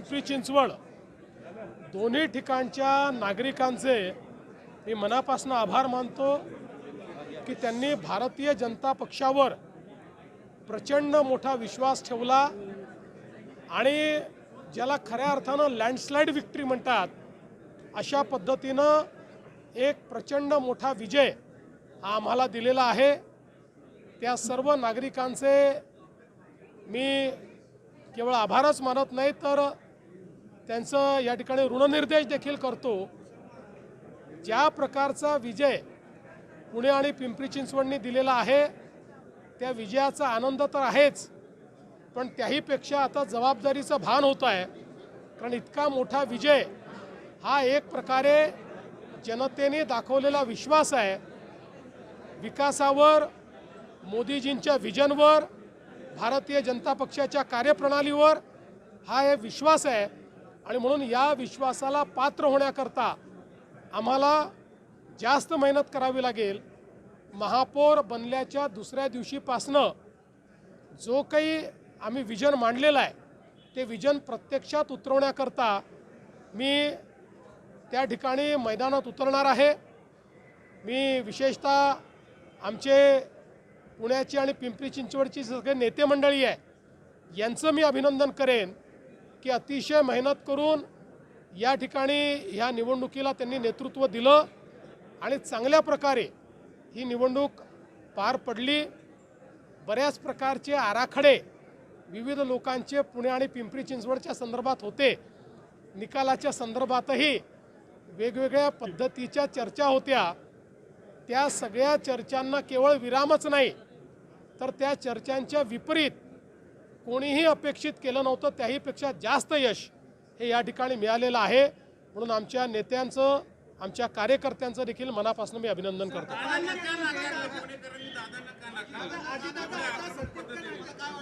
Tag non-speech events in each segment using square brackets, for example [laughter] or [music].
पिंपरी चिंचवड. दोन्ही ठिकाणच्या नागरिकांचे मी मनापासून आभार मानतो की त्यांनी भारतीय जनता पक्षावर प्रचंड मोठा विश्वास ठेवला आणि ज्याला खऱ्या अर्थानं लँडस्लाईड विक्ट्री म्हणतात अशा पद्धतीनं एक प्रचंड मोठा विजय हा आम्हाला दिलेला आहे. त्या सर्व नागरिकांचे मी केवळ आभारच मानत नाही तर त्यांचं या ठिकाणी ऋणनिर्देश देखील करतो. ज्या प्रकारचा विजय पुणे आणि पिंपरी चिंचवडनी दिलेला आहे त्या विजयाचा आनंद तर आहेच पण त्याहीपेक्षा आता जबाबदारीचं भान होत आहे. कारण इतका मोठा विजय हा एक प्रकारे जनतेने दाखवलेला विश्वास आहे. विकासावर मोदीजींच्या विजनवर भारतीय जनता पक्षाच्या कार्यप्रणालीवर हा एक विश्वास आहे. आणि म्हणून या विश्वासाला पात्र होण्याकरता आम्हाला जास्त मेहनत करावी लागेल. महापौर बनल्याच्या दुसऱ्या दिवशीपासनं जो काही आम्ही विजन मांडलेलं आहे ते विजन प्रत्यक्षात उतरवण्याकरता मी त्या ठिकाणी मैदानात उतरणार आहे. मी विशेषतः आमचे पुण्याची आणि पिंपरी चिंचवडची सगळे नेते मंडळी आहे यांचं मी अभिनंदन करेन. की अतिशय मेहनत करून या ठिकाणी ह्या निवडणुकीला त्यांनी नेतृत्व दिलं आणि चांगल्या प्रकारे ही निवडणूक पार पडली. बऱ्याच प्रकारचे आराखडे विविध लोकांचे पुणे आणि पिंपरी चिंचवडच्या संदर्भात होते. निकालाच्या संदर्भातही वेगवेगळ्या पद्धतीच्या चर्चा होत्या. त्या सगळ्या चर्चांना केवळ विरामच नाही तर त्या चर्चांच्या विपरीत कोणीही अपेक्षित केलं नव्हतं त्याहीपेक्षा जास्त यश हे या ठिकाणी मिळालेलं आहे. म्हणून आमच्या नेत्यांचं आमच्या कार्यकर्त्यांचं देखील मनापासून मी अभिनंदन करतो.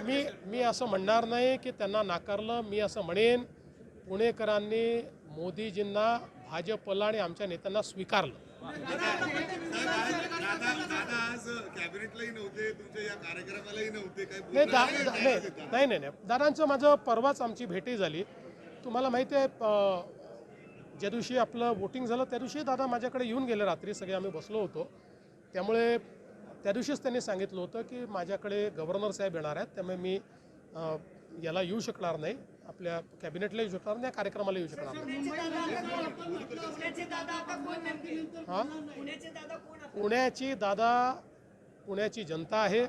मी मी असं म्हणणार नाही की त्यांना नाकारलं मी असं म्हणेन. पुणेकरांनी मोदीजींना भाजपला आणि आमच्या नेत्यांना स्वीकारलं. नाही नाही नाही दादांचं माझं परवाच आमची भेटही झाली. तुम्हाला माहिती आहे ज्या दिवशी आपलं वोटिंग झालं त्या दिवशी दादा माझ्याकडे येऊन गेले रात्री. सगळे आम्ही बसलो होतो. त्यामुळे त्या दिवशीच त्यांनी सांगितलं होतं की माझ्याकडे गव्हर्नर साहेब येणार आहेत. त्यामुळे मी याला येऊ शकणार नाही. आपल्या कॅबिनेटला येऊ शकणार नाही या कार्यक्रमाला येऊ शकणार पुण्याचे दादा? हां? पुण्याचे दादा जनता आहे.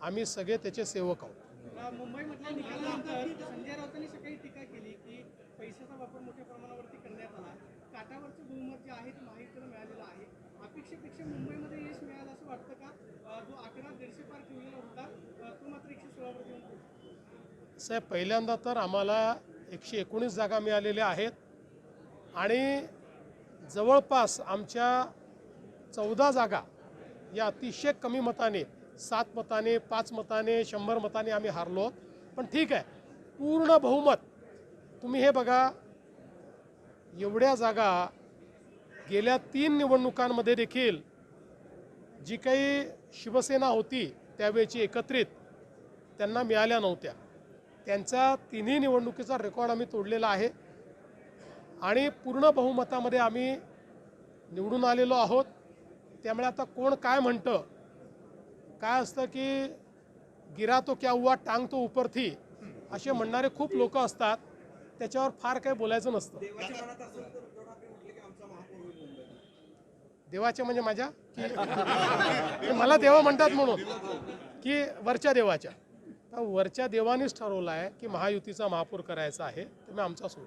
आम्ही सगळे त्याचे सेवक आहोत. मुंबईमधल्या निकालानंतर संजय राऊतांनी सकाळी टीका केली की पैशाचा वापर मोठ्या प्रमाणावरती करण्यात आला. काटावरचं बहुमत जे आहे ते महायुतीला मिळालेलं आहे. अपेक्षेपेक्षा मुंबईमध्ये यश मिळालं असं वाटतं का? अं, जो आकडा दीडशे पार ठेवलेला होता अं, तो मात्र एकशे सोळावर येऊन पोहोचला. साहेब पहिल्यांदा तर आम्हाला एकशे एकोणीस जागा मिळालेल्या आहेत. आणि जवळपास आमच्या चौदा जागा या अतिशय कमी मताने सात मताने पाच मताने शंभर मताने आम्ही हारलो पण ठीक आहे पूर्ण बहुमत तुम्ही हे बघा एवढ्या जागा गेल्या तीन निवडणुकांमध्ये देखील जी काही शिवसेना होती त्यावेळची एकत्रित त्यांना मिळाल्या नव्हत्या. त्यांचा तिन्ही निवडणुकीचा रेकॉर्ड आम्ही तोडलेला आहे. आणि पूर्ण बहुमतामध्ये आम्ही निवडून आलेलो आहोत. त्यामुळे आता कोण काय म्हणतं? काय असतं की गिरा तो क्या हुआ टांग तो ऊपर थी असे म्हणणारे खूप लोक असतात. त्याच्यावर फार काही बोलायचं नसतं. देवाच्या म्हणजे माझ्या? की [laughs] मला देवा म्हणतात म्हणून. की वरच्या देवाच्या. तर वरच्या देवानेच ठरवलं आहे की महायुतीचा महापौर करायचा आहे तर मी आमचा सोड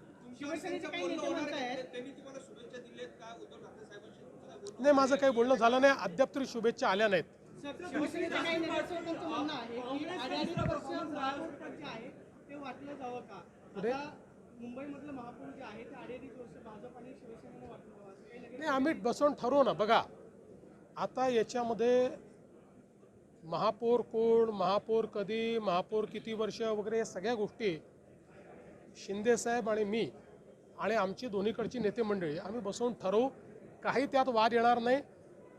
नाही माझं काही बोलणं झालं नाही. अद्याप तरी शुभेच्छा आल्या नाहीत. नाही आम्ही बसवून ठरवू ना बघा. आता याच्यामध्ये महापौर कोण महापौर कधी महापौर किती वर्ष वगैरे या सगळ्या गोष्टी शिंदे साहेब आणि मी आणि आमची दोन्हीकडची नेते मंडळी आम्ही बसवून ठरवू. काही त्यात वाद येणार नाही.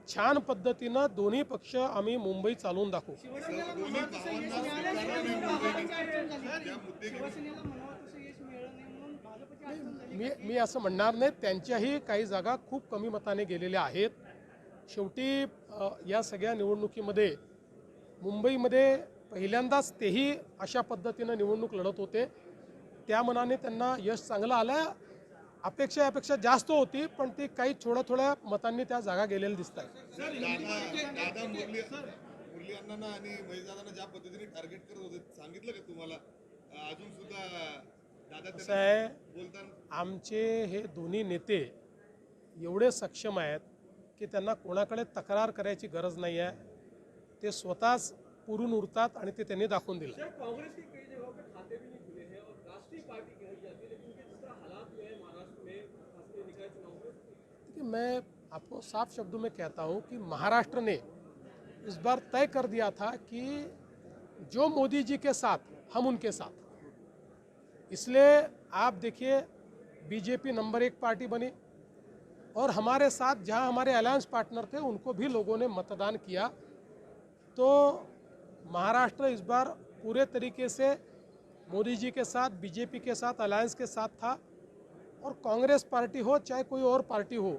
छान पद्धतीनं दोन्ही पक्ष आम्ही मुंबई चालवून दाखवू. मी मी असं म्हणणार नाही त्यांच्याही काही जागा खूप कमी मताने गेलेल्या आहेत. शेवटी या सगळ्या निवडणुकीमध्ये मुंबईमध्ये पहिल्यांदाच तेही अशा पद्धतीनं निवडणूक लढत होते. त्या मनाने त्यांना यश चांगलं आलं अपेक्षा यापेक्षा जास्त होती पण ती काही थोड्या थोड्या मतांनी त्या जागा गेलेल्या दिसत आहेत दादा दादा मुरली मुरली अण्णांना आणि महेशदादांना ज्या पद्धतीने टार्गेट करत होते सांगितलं का तुम्हाला? अं, अजून सुद्धा दादा कसं त्यांना आहे आमचे हे दोन्ही नेते एवढे सक्षम आहेत की त्यांना कोणाकडे तक्रार करायची गरज नाही आहे ते स्वतःच पुरून उरतात आणि ते त्यांनी दाखवून दिलं. कांग्रेस की कई जगहों पे खाते भी नहीं खुले हैं और राष्ट्रीय पार्टी कही जाती है लेकिन उनके जिस तरह हालात हुए हैं महाराष्ट्र में राष्ट्रीय निकाय चुनाव में देखिए मैं आपको साफ़ शब्दों में कहता हूँ कि महाराष्ट्र ने इस बार तय कर दिया था कि जो मोदी जी के साथ हम उनके साथ। इसलिए आप देखिए बीजेपी नंबर एक पार्टी बनी और हमारे साथ जहाँ हमारे अलायंस पार्टनर थे उनको भी लोगों ने मतदान किया। तो महाराष्ट्र इस बार पूरे तरीके से मोदी जी के साथ बीजेपी के साथ अलायंस के साथ था और कांग्रेस पार्टी हो चाहे कोई और पार्टी हो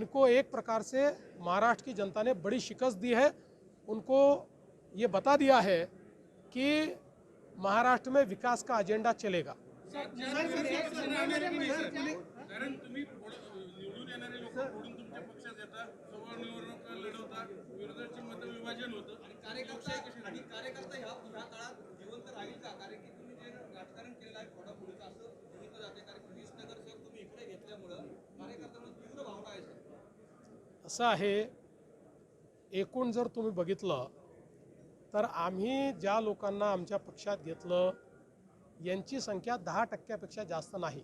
इनको एक प्रकार से महाराष्ट्र की जनता ने बड़ी शिकस्त दी है उनको ये बता दिया है कि महाराष्ट्र में विकास का एजेंडा चलेगा कारण तुम्ही फोड- निवडून येणारे लोक फोडून तुमच्या विभाजन होतं. आणि कार्यकर्ता आणि कार्यकर्ता ह्या ह्या काळात जिवंत राहील का? कारण की तुम्ही जे राजकारण केलेलं आहे असं जाते. कारण की वीस नगरसेवक तुम्ही इकडे घेतल्यामुळं कार्यकर्त्यांना तीव्र भावना आहे सर. असं आहे एकूण जर तुम्ही बघितलं तर आम्ही ज्या लोकांना आमच्या पक्षात घेतलं यांची संख्या दहा टक्क्यापेक्षा जास्त नाही.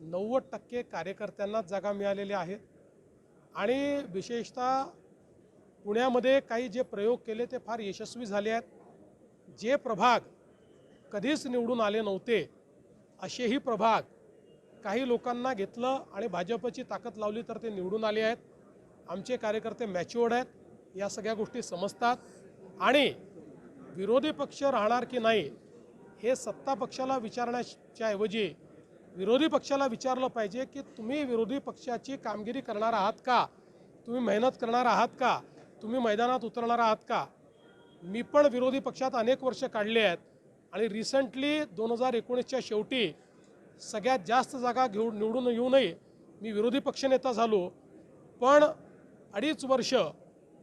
नव्वद टक्के कार्यकर्त्यांनाच जागा मिळालेल्या आहेत. आणि विशेषतः पुण्यामध्ये काही जे प्रयोग केले ते फार यशस्वी झाले आहेत. जे प्रभाग कधीच निवडून आले नव्हते असेही प्रभाग काही लोकांना घेतलं आणि भाजपची ताकद लावली तर ते निवडून आले आहेत. आमचे कार्यकर्ते मॅच्युअर्ड आहेत या सगळ्या गोष्टी समजतात. आणि विरोधी पक्ष राहणार की नाही हे सत्ता पक्षाला विचारण्याच्या ऐवजी विरोधी पक्षाला विचारलं पाहिजे की तुम्ही विरोधी पक्षाची कामगिरी करणार आहात का? तुम्ही मेहनत करणार आहात का? तुम्ही मैदानात उतरणार आहात का? मी पण विरोधी पक्षात अनेक वर्ष काढले आहेत आणि रिसेंटली दोन हजार एकोणीसच्या शेवटी सगळ्यात जास्त जागा घेऊन निवडून येऊनही मी विरोधी पक्षनेता झालो. पण अडीच वर्ष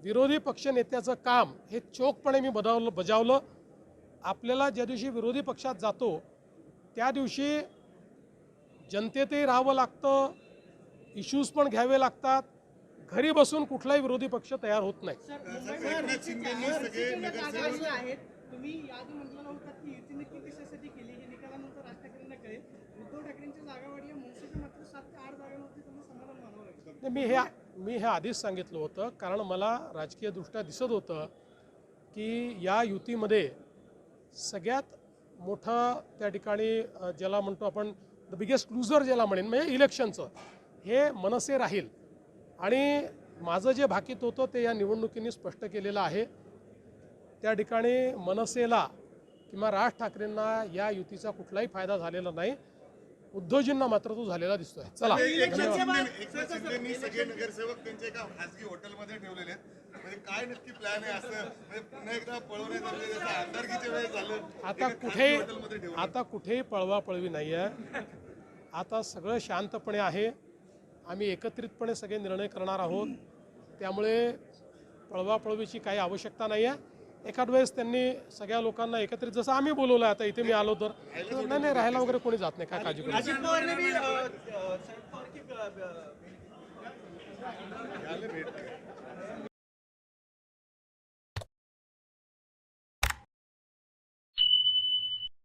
विरोधी पक्षनेत्याचं काम हे चोखपणे मी बजावलं बजावलं. आपल्याला ज्या दिवशी विरोधी पक्षात जातो त्या दिवशी जनतेतही राहावं लागतं इश्यूज पण घ्यावे लागतात. घरी बसून कुठलाही विरोधी पक्ष तयार होत नाही. हे मी हे मी हे आधीच सांगितलं होतं कारण मला राजकीयदृष्ट्या दिसत होतं की या युतीमध्ये सगळ्यात मोठं त्या ठिकाणी ज्याला म्हणतो आपण द बिगेस्ट लुझर ज्याला म्हणेन म्हणजे इलेक्शनचं हे मनसे राहील. आणि माझं जे भाकीत होतं ते या निवडणुकीने स्पष्ट केलेलं आहे. त्या ठिकाणी मनसेला किंवा राज ठाकरेंना या युतीचा कुठलाही फायदा झालेला नाही. उद्धवजींना मात्र तो झालेला दिसतोय. चला. नगरसेवक त्यांच्या एका खासगी हॉटेलमध्ये ठेवलेले म्हणजे काय नक्की प्लॅन आहे असं? म्हणजे पुन्हा एकदा पळवण्यात जसं आमदारकीच्या वेळेस झालं आता कुठेही आता कुठेही पळवापळवी नाही आहे आता सगळं शांतपणे आहे. आम्ही एकत्रितपणे सगळे निर्णय करणार आहोत. त्यामुळे पळवापळवीची काही आवश्यकता नाही आहे एखाद वेळेस त्यांनी सगळ्या लोकांना एकत्रित जसं आम्ही बोलवलं आता इथे मी आलो तर. नाही नाही राहायला वगैरे कोणी जात नाही काय काळजी करू